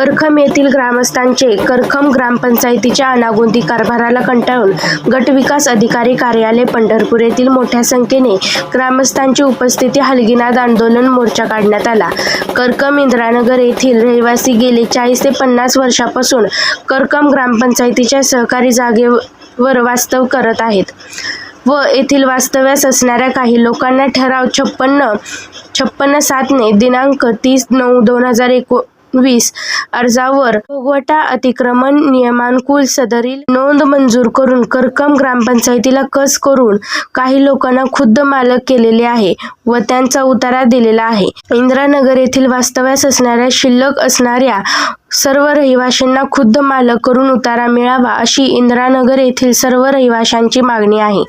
करखम येथील ग्रामस्थांचे करखम ग्रामपंचायतीच्या अनागोंदी कारभाराला कंटाळून गटविकास अधिकारी कार्यालय पंढरपूर येथील मोठ्या संख्येने ग्रामस्थांची उपस्थिती हलगिनाद आंदोलन मोर्चा काढण्यात आला. करकम इंद्रानगर येथील रहिवासी गेले चाळीस ते पन्नास वर्षापासून करकम ग्रामपंचायतीच्या सहकारी जागेवर वास्तव करत आहेत व येथील वास्तव्यास असणाऱ्या काही लोकांना ठराव छप्पन्न छप्पन्न सातने दिनांक तीस नऊ दोन हजार एको वीस अर्जावर भोगवटा अतिक्रमण नियमानुकूल सदरील नोंद मंजूर करून करकम ग्रामपंचायतीला कस करून काही लोकांना खुद्द मालक केलेले आहे व त्यांचा उतारा दिलेला आहे. इंद्रानगर येथील वास्तव्यास असणाऱ्या शिल्लक असणाऱ्या सर्व रहिवाशांना खुद्द मालक करून उतारा मिळावा अशी इंद्रानगर येथील सर्व रहिवाशांची मागणी आहे.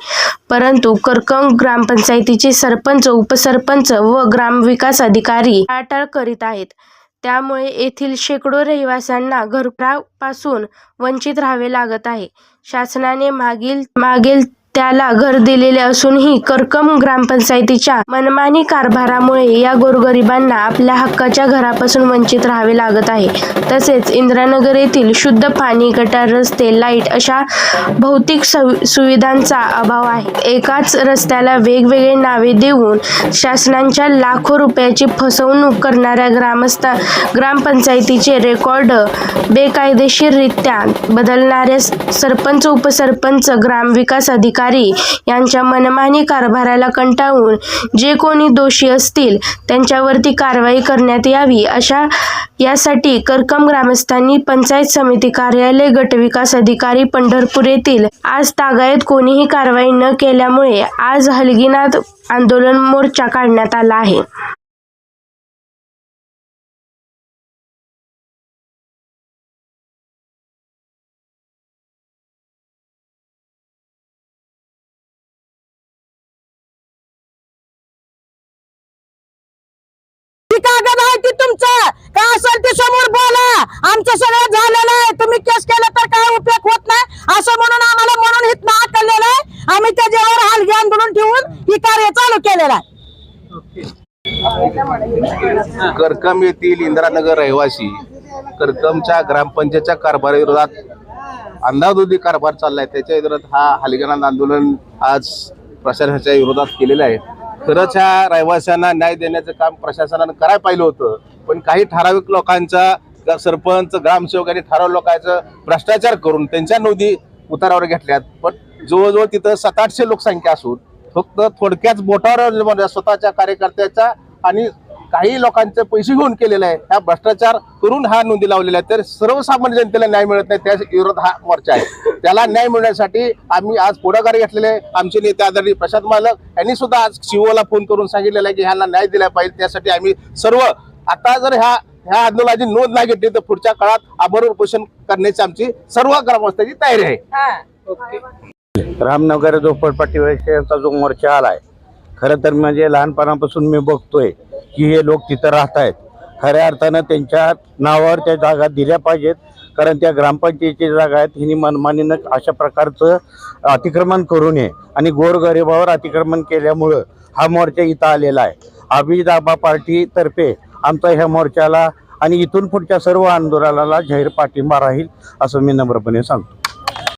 परंतु करकम ग्रामपंचायतीचे सरपंच उपसरपंच व ग्रामविकास अधिकारी टाळाटाळ करीत आहेत. त्यामुळे येथील शेकडो रहिवाशांना घरापासून वंचित राहावे लागत आहे. शासनाने मागील मागील त्याला घर दिलेले असूनही करकम ग्रामपंचायतीच्या मनमानी कारभारामुळे या गोरगरिबांना आपल्या हक्काच्या घरापासून वंचित राहावे लागत आहे. तसेच इंद्रानगर येथील शुद्ध पाणी गटार रस्ते लाइट अशा भौतिक सवि- सुविधांचा अभाव आहे. एकाच रस्त्याला वेगवेगळे नावे देऊन शासनाच्या लाखो रुपयाची फसवणूक करणाऱ्या ग्रामस्थ ग्रामपंचायतीचे रेकॉर्ड बेकायदेशीररित्या बदलणाऱ्या सरपंच उपसरपंच ग्रामविकास अधिकारी यांच्या मनमानी कारभाराला कंटाळून जे कोणी दोषी असतील त्यांच्यावरती कारवाई करण्यात यावी अशा यासाठी करकम ग्रामस्थांनी पंचायत समिती कार्यालय गटविकास अधिकारी पंढरपूर येथील आज तागायत कोणीही कारवाई न केल्यामुळे आज हलगीनाथ आंदोलन मोर्चा काढण्यात आला आहे. ती कागद आहे ती तुमचं. काय असेल ते समोर बोला. आमचं सगळं झालेलं आहे तुम्ही केस केलं तर काय उपयोग होत नाही? असं म्हणून आम्हाला म्हणून इथं आकललेलं आहे. आम्ही त्याच्यावर हलगी आंदोलन ठेवून ही कार्य चालू केलेलं आहे. करकम येथील इंदिरानगर रहिवासी करकमच्या ग्रामपंचायतच्या कारभाराविरोधात अंधाधुंदी कारभार चाललाय. त्याच्या विरोधात हा हलगनाथ आंदोलन आज प्रशासनाच्या विरोधात केलेलं आहे. खरंच ह्या रहिवाशांना न्याय देण्याचं काम प्रशासनानं करायला पाहिलं होतं. पण काही ठराविक लोकांचा सरपंच ग्रामसेवक आणि ठराविक लोकांचं भ्रष्टाचार करून त्यांच्या नोंदी उतारावर घेतल्यात. पण जवळजवळ तिथं सात आठशे लोकसंख्या असून फक्त थोडक्याच बोटावर म्हणजे स्वतःच्या कार्यकर्त्याचा आणि काही लोकांचे पैसे घेऊन केलेला आहे. ह्या भ्रष्टाचार करून हा नोंदी लावलेला आहे तर सर्वसामान्य जनतेला न्याय मिळत नाही त्या विरोध हा मोर्चा आहे. त्याला न्याय मिळण्यासाठी आम्ही आज पुढाकार घेतलेले आहे. आमचे नेते आदरणीय प्रशांत मालक यांनी सुद्धा आज शिवोला फोन करून सांगितलेलं आहे की ह्यांना न्याय दिला पाहिजे. त्यासाठी आम्ही सर्व आता जर ह्या ह्या आंदोलनाची नोंद नाही घेतली तर पुढच्या काळात आमरण उपोषण करण्याची आमची सर्व ग्रामस्थांची तयारी आहे. रामनगर झोपडपट्टीवरचा जो मोर्चा आलाय खरं तर म्हणजे लहानपणापासून मी बघतोय. की हे लोक तिथं राहत आहेत. खऱ्या अर्थानं त्यांच्या नावावर त्या जागा दिल्या पाहिजेत. कारण त्या ग्रामपंचायतीची जागा आहेत. हिनी मनमानीनं अशा प्रकारचं अतिक्रमण करू नये. आणि गोरगरिबावर अतिक्रमण केल्यामुळं हा मोर्चा इथं आलेला आहे. अभिदाबा पार्टीतर्फे आमचा ह्या मोर्चाला आणि इथून पुढच्या सर्व आंदोलनाला जाहीर पाठिंबा राहील असं मी नम्रपणे सांगतो.